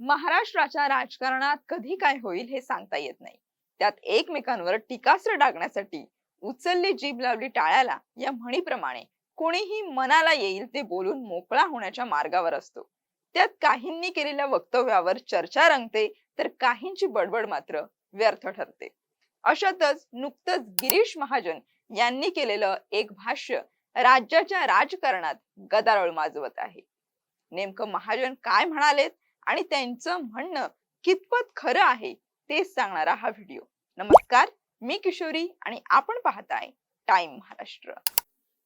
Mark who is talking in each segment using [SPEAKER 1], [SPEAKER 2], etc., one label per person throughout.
[SPEAKER 1] महाराष्ट्राच्या राजकारणात कधी काय होईल हे सांगता येत नाही. त्यात एकमेकांवर टीकास्त्र डागण्यासाठी उचलली जीभ लावली टाळ्याला या म्हणीप्रमाणे कोणीही मनाला येईल ते बोलून मोकळा होण्याच्या मार्गावर असतो. त्यात काहींनी केलेल्या वक्तव्यावर चर्चा रंगते तर काहींची बडबड मात्र व्यर्थ ठरते. अशातच नुकतंच गिरीश महाजन यांनी केलेलं एक भाष्य राज्याच्या राजकारणात गदारोळ माजवत आहे. नेमकं महाजन काय म्हणालेत? आणि त्यांचं म्हणणं कितपत खरं आहे तेच सांगणारा हा व्हिडिओ. नमस्कार मी किशोरी आणि आपण पाहताय टाइम महाराष्ट्र.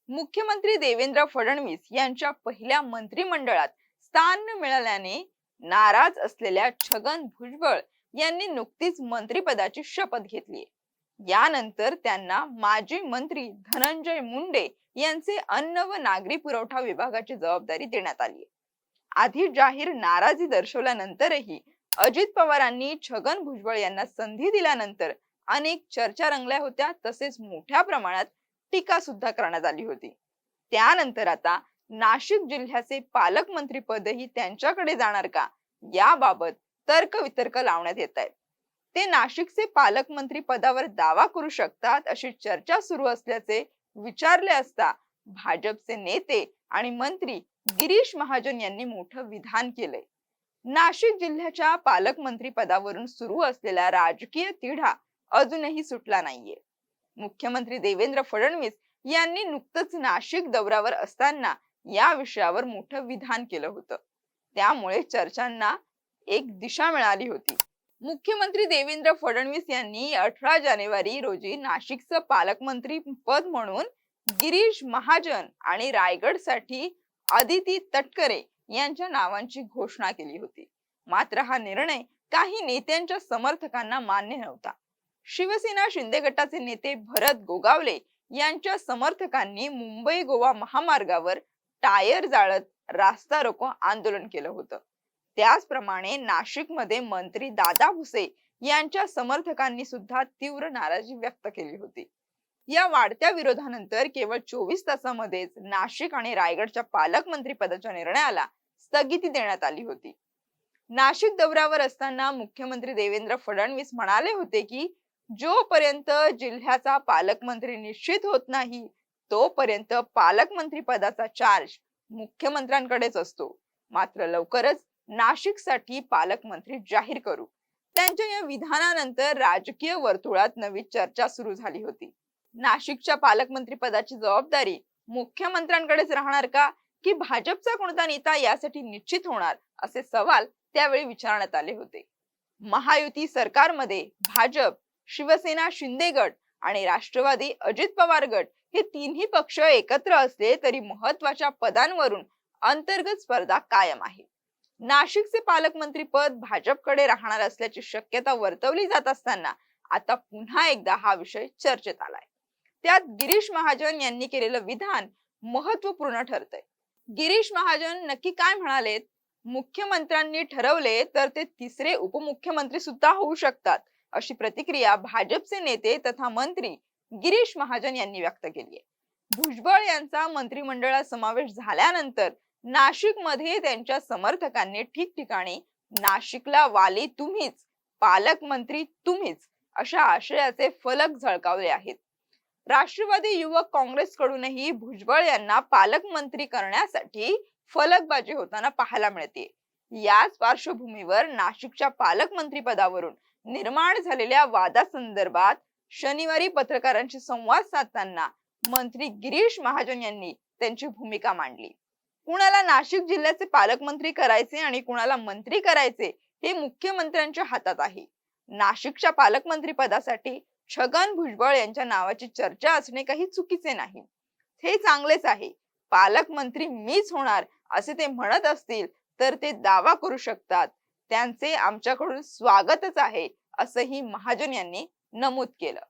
[SPEAKER 1] मुख्यमंत्री देवेंद्र फडणवीस यांच्या पहिल्या मंत्रिमंडळात स्थान मिळाल्याने नाराज असलेल्या छगन भुजबळ यांनी नुकतीच मंत्रिपदाची शपथ घेतली. यानंतर त्यांना माजी मंत्री धनंजय मुंडे यांचे अन्न व नागरी पुरवठा विभागाची जबाबदारी देण्यात आली. आधी जाहीर नाराजी दर्शवल्यानंतरही अजित पवारांनी छगन भुजबळ यांना संधी दिल्यानंतर अनेक चर्चा रंगल्या होत्या. तसेच मोठ्या प्रमाणात टीका सुद्धा करण्यात आली होती. त्यानंतर आता नाशिक जिल्ह्याचे पालकमंत्री पदही त्यांच्याकडे जाणार का? याबाबत तर्क वितर्क लावण्यात येत आहेत. ते नाशिकचे पालकमंत्री पदावर दावा करू शकतात अशी चर्चा सुरू असल्याचे विचारले असता भाजपचे नेते आणि मंत्री गिरीश महाजन यांनी मोठं विधान केलंय. नाशिक जिल्ह्याच्या पालकमंत्री पदावरून सुरू असलेला राजकीय तिढा अजूनही सुटला नाहीये. मुख्यमंत्री देवेंद्र फडणवीस यांनी नुकतंच नाशिक दौऱ्यावर असताना या विषयावर मोठं विधान केलं होतं. त्यामुळे चर्चांना एक दिशा मिळाली होती. मुख्यमंत्री देवेंद्र फडणवीस यांनी अठरा जानेवारी रोजी नाशिकचं पालकमंत्री पद म्हणून गिरीश महाजन आणि रायगडसाठी आदिती तटकरे यांच्या नावांची घोषणा केली होती. मात्र हा निर्णय काही नेत्यांच्या समर्थकांना मान्य नव्हता. शिवसेना शिंदे गटाचे नेते भरत गोगावले यांच्या समर्थकांनी मुंबई गोवा महामार्गावर टायर जाळत रास्ता रोको आंदोलन केलं होतं. त्याचप्रमाणे नाशिकमध्ये मंत्री दादा भुसे यांच्या समर्थकांनी सुद्धा तीव्र नाराजी व्यक्त केली होती. या वाढत्या विरोधानंतर केवळ चोवीस तासामध्येच नाशिक आणि रायगडच्या पालकमंत्री पदाच्या निर्णयाला स्थगिती देण्यात आली होती. नाशिक दौऱ्यावर असताना मुख्यमंत्री देवेंद्र फडणवीस म्हणाले होते की जोपर्यंत जिल्ह्याचा पालकमंत्री निश्चित होत नाही तोपर्यंत पालकमंत्री पदाचा चार्ज मुख्यमंत्र्यांकडेच असतो. मात्र लवकरच नाशिकसाठी पालकमंत्री जाहीर करू. त्यांच्या या विधानानंतर राजकीय वर्तुळात नवी चर्चा सुरू झाली होती. नाशिकच्या पालकमंत्री पदाची जबाबदारी मुख्यमंत्र्यांकडेच राहणार का? की भाजपचा कोणता नेता यासाठी निश्चित होणार? असे सवाल त्यावेळी विचारण्यात आले होते. महायुती सरकारमध्ये भाजप शिवसेना शिंदे गट आणि राष्ट्रवादी अजित पवार गट हे तिन्ही पक्ष एकत्र असले तरी महत्त्वाच्या पदांवरून अंतर्गत स्पर्धा कायम आहे. नाशिकचे पालकमंत्री पद भाजपकडे राहणार असल्याची शक्यता वर्तवली जात असताना आता पुन्हा एकदा हा विषय चर्चेत आलाय. त्यात गिरीश महाजन यांनी केलेलं विधान महत्त्वपूर्ण ठरतंय. गिरीश महाजन नक्की काय म्हणालेत? मुख्यमंत्र्यांनी ठरवले तर ते तिसरे उपमुख्यमंत्री सुद्धा होऊ शकतात अशी प्रतिक्रिया भाजपचे नेते तथा मंत्री गिरीश महाजन यांनी व्यक्त केली आहे भुजबळ यांचा मंत्रिमंडळात समावेश झाल्यानंतर नाशिकमध्ये त्यांच्या समर्थकांनी ठिकठिकाणी नाशिकला वाली तुम्हीच पालकमंत्री तुम्हीच अशा आशयाचे फलक झळकावले आहेत. राष्ट्रवादी युवक काँग्रेसकडूनही भुजबळ यांना पालकमंत्री करण्यासाठी फलकबाजी होताना पाहायला मिळते. याच पार्श्वभूमीवर नाशिकच्या पालकमंत्री पदावरून निर्माण झालेल्या वादासंदर्भात शनिवारी पत्रकारांशी संवाद साधताना मंत्री गिरीश महाजन यांनी त्यांची भूमिका मांडली. कुणाला नाशिक जिल्ह्याचे पालकमंत्री करायचे आणि कुणाला मंत्री करायचे हे मुख्यमंत्र्यांच्या हातात आहे. नाशिकच्या पालकमंत्री पदासाठी छगन भुजबळ यांच्या नावाची चर्चा असणे काही चुकीचे नाही. हे चांगलेच आहे. पालकमंत्री मीच होणार असे ते म्हणत असतील तर ते दावा करू शकतात. त्यांचे आमच्याकडून स्वागतच आहे असंही महाजन यांनी नमूद केलं.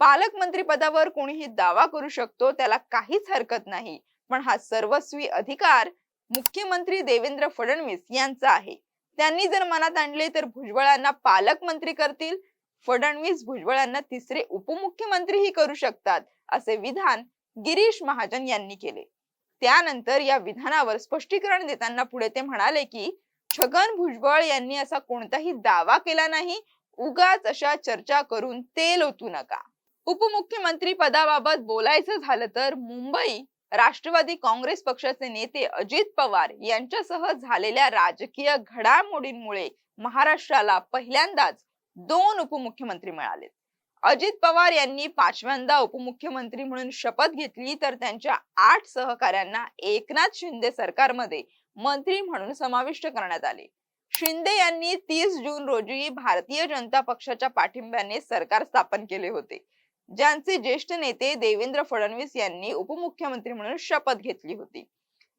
[SPEAKER 1] पालकमंत्री पदावर कोणीही दावा करू शकतो त्याला काहीच हरकत नाही. पण हा सर्वस्वी अधिकार मुख्यमंत्री देवेंद्र फडणवीस यांचा आहे. त्यांनी जर मनात आणले तर भुजबळांना पालकमंत्री करतील फडणवीस भुजबळांना तिसरे उपमुख्यमंत्रीही करू शकतात असे विधान गिरीश महाजन यांनी केले. त्यानंतर या विधानावर स्पष्टीकरण देताना पुढे ते म्हणाले की छगन भुजबळ यांनी असा कोणताही दावा केला नाही उगाच अशा चर्चा करून तेल ओतू नका. उपमुख्यमंत्री पदाबाबत बोलायचं झालं तर मुंबई राष्ट्रवादी काँग्रेस पक्षाचे नेते अजित पवार यांच्यासह झालेल्या राजकीय घडामोडींमुळे महाराष्ट्राला पहिल्यांदाच दोन उपमुख्यमंत्री मिळाले. अजित पवार यांनी पाचव्यांदा उपमुख्यमंत्री म्हणून शपथ घेतली तर त्यांच्या आठ सहकाऱ्यांना एकनाथ शिंदे सरकारमध्ये मंत्री म्हणून समाविष्ट करण्यात आले. शिंदे यांनी तीस जून रोजी भारतीय जनता पक्षाच्या पाठिंब्याने सरकार स्थापन केले होते. ज्यांचे ज्येष्ठ नेते देवेंद्र फडणवीस यांनी उपमुख्यमंत्री म्हणून शपथ घेतली होती.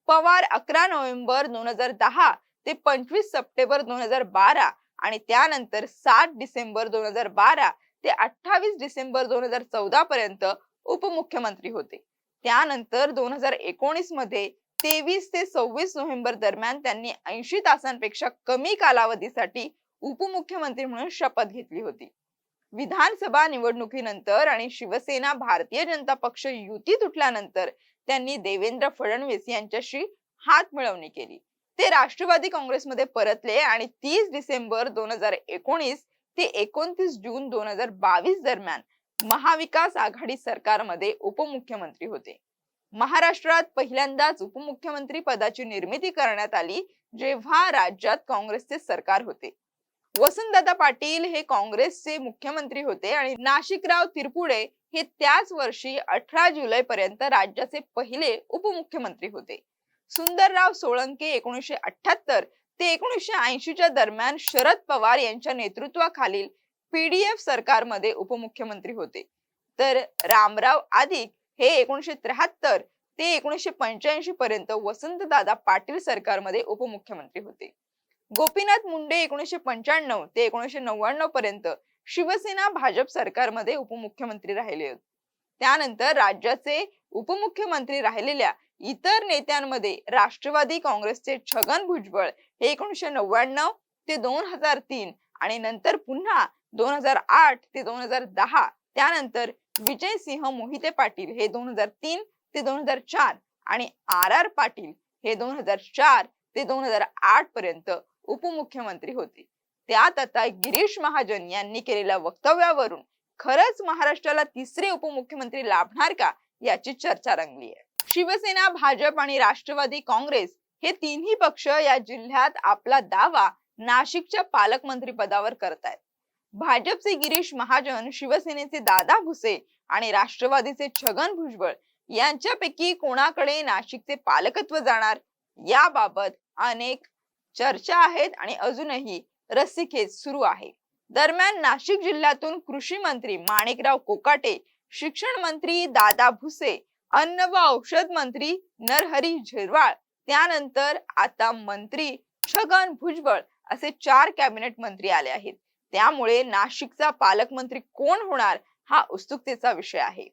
[SPEAKER 1] पवार अकरा नोव्हेंबर दोन हजार दहा ते पंचवीस सप्टेंबर दोन हजार बारा आणि त्यानंतर सात डिसेंबर दोन हजार बारा ते अठ्ठावीस डिसेंबर दोन हजार चौदा पर्यंत उपमुख्यमंत्री होते. त्यानंतर दोन हजार एकोणीसमध्ये तेवीस ते सव्वीस नोव्हेंबर दरम्यान त्यांनी ऐंशी तासांपेक्षा कमी कालावधीसाठी उपमुख्यमंत्री म्हणून शपथ घेतली होती. विधानसभा निवडणुकीनंतर आणि शिवसेना भारतीय जनता पक्ष युती तुटल्यानंतर त्यांनी देवेंद्र फडणवीस यांच्याशी हात मिळवणी केली. ते राष्ट्रवादी काँग्रेसमध्ये परतले आणि तीस डिसेंबर दोन हजार एकोणीस ते एकोणतीस जून दोन हजार बावीस दरम्यान महाविकास आघाडी सरकारमध्ये उपमुख्यमंत्री होते. महाराष्ट्रात पहिल्यांदाच उपमुख्यमंत्री पदाची निर्मिती करण्यात आली जेव्हा राज्यात काँग्रेसचे सरकार होते. वसंतदादा पाटील हे काँग्रेसचे मुख्यमंत्री होते आणि नाशिकराव तिरपुडे हे त्याच वर्षी अठरा जुलै पर्यंत राज्याचे पहिले उपमुख्यमंत्री होते. सुंदरराव सोळंके एकोणीसशे अठ्याहत्तर ते एकोणीसशे ऐंशीच्या दरम्यान शरद पवार यांच्या नेतृत्वाखालील पीडीएफ सरकारमध्ये उपमुख्यमंत्री होते. तर रामराव आदिक हे एकोणीसशे त्र्याहत्तर ते एकोणीसशे पंच्याऐंशी पर्यंत वसंतदादा पाटील सरकारमध्ये उपमुख्यमंत्री होते. गोपीनाथ मुंडे एकोणीसशे पंच्याण्णव ते एकोणीसशे नव्याण्णव पर्यंत शिवसेना भाजप सरकारमध्ये उपमुख्यमंत्री राहिले होते. त्यानंतर राज्याचे उपमुख्यमंत्री राहिलेल्या इतर नेत्यांमध्ये राष्ट्रवादी काँग्रेसचे छगन भुजबळ हे एकोणीशे नव्याण्णव ते दोन हजार तीन आणि नंतर पुन्हा दोन हजार आठ ते दोन हजार दहा त्यानंतर विजय सिंह मोहिते पाटील हे दोन हजार तीन ते दोन हजार चार आणि आर आर पाटील हे दोन हजार चार ते दोन हजार आठ पर्यंत उपमुख्यमंत्री होते. त्यात आता गिरीश महाजन यांनी केलेल्या वक्तव्यावरून खरंच महाराष्ट्राला तिसरे उपमुख्यमंत्री लाभणार का याची चर्चा रंगली आहे. शिवसेना भाजप आणि राष्ट्रवादी काँग्रेस हे तिन्ही पक्ष या जिल्ह्यात आपला दावा नाशिकच्या पालकमंत्री पदावर करतायत भाजपचे गिरीश महाजन शिवसेनेचे दादा भुसे आणि राष्ट्रवादीचे छगन भुजबळ यांच्यापैकी कोणाकडे नाशिकचे पालकत्व जाणार? याबाबत अनेक चर्चा आहेत आणि अजूनही रस्सीखेच सुरू आहे. दरम्यान नाशिक जिल्ह्यातून कृषी मंत्री माणिकराव कोकाटे शिक्षण मंत्री दादा भुसे अन्न व औषध मंत्री नरहरी झिरवाळ त्यानंतर आता मंत्री छगन भुजबळ असे चार कॅबिनेट मंत्री आले आहेत. त्यामुळे नाशिकचा पालकमंत्री कोण होणार हा उत्सुकतेचा विषय आहे.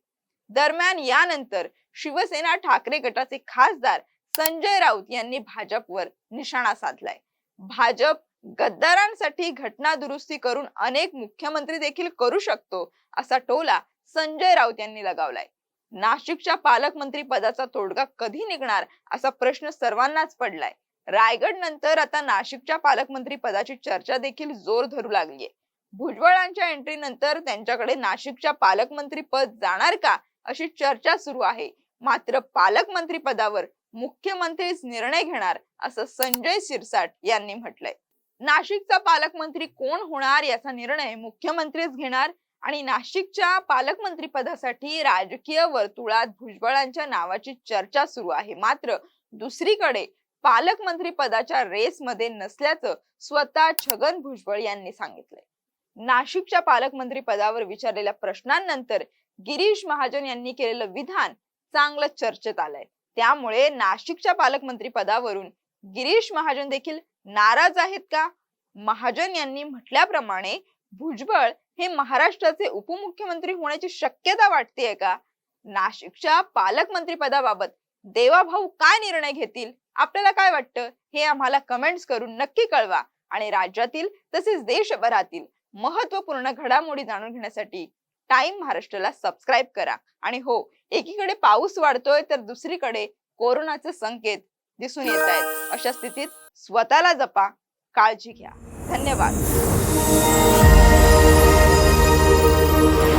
[SPEAKER 1] दरम्यान यानंतर शिवसेना ठाकरे गटाचे खासदार संजय राऊत यांनी भाजपवर निशाणा साधलाय. भाजप गद्दारांसाठी घटना दुरुस्ती करून अनेक मुख्यमंत्री देखील करू शकतो असा टोला संजय राऊत यांनी लगावलाय. नाशिकच्या पालकमंत्री पदाचा तोडगा कधी निघणार असा प्रश्न सर्वांनाच पडलाय. रायगड नंतर आता नाशिकच्या पालकमंत्री पदाची चर्चा देखील जोर धरू लागलीये. भुजबळांच्या एंट्री नंतर त्यांच्याकडे नाशिकच्या पालकमंत्री पद जाणार का अशी चर्चा सुरू आहे. मात्र पालकमंत्री पदावर मुख्यमंत्रीच निर्णय घेणार असं संजय सिरसाट यांनी म्हटलंय. नाशिकचा पालकमंत्री कोण होणार याचा निर्णय मुख्यमंत्रीच घेणार आणि नाशिकच्या पालकमंत्री पदासाठी राजकीय वर्तुळात भुजबळांच्या नावाची चर्चा सुरू आहे. मात्र दुसरीकडे पालकमंत्री पदाच्या रेसमध्ये नसल्याचं स्वतः छगन भुजबळ यांनी सांगितलंय. नाशिकच्या पालकमंत्री पदावर विचारलेल्या प्रश्नांनंतर गिरीश महाजन यांनी केलेलं विधान चांगलं चर्चेत आलंय. त्यामुळे नाशिकच्या पालकमंत्री पदावरून गिरीश महाजन देखील नाराज आहेत का? महाजन यांनी म्हटल्याप्रमाणे भुजबळ हे महाराष्ट्राचे उपमुख्यमंत्री होण्याची शक्यता वाटतेय का? नाशिकच्या पालकमंत्रीपदाबाबत देवाभाऊ काय निर्णय घेतील? आपल्याला काय वाटतं? हे आम्हाला कमेंट्स करून नक्की कळवा. आणि राज्यातील तसेच देशभरातील महत्त्वपूर्ण घडामोडी जाणून घेण्यासाठी टाइम महाराष्ट्राला सबस्क्राईब करा. आणि हो एकीकडे पाऊस वाढतोय तर दुसरीकडे कोरोनाचे संकेत दिसून येत आहेत. अशा स्थितीत स्वतःला जपा काळजी घ्या. धन्यवाद. Thank you.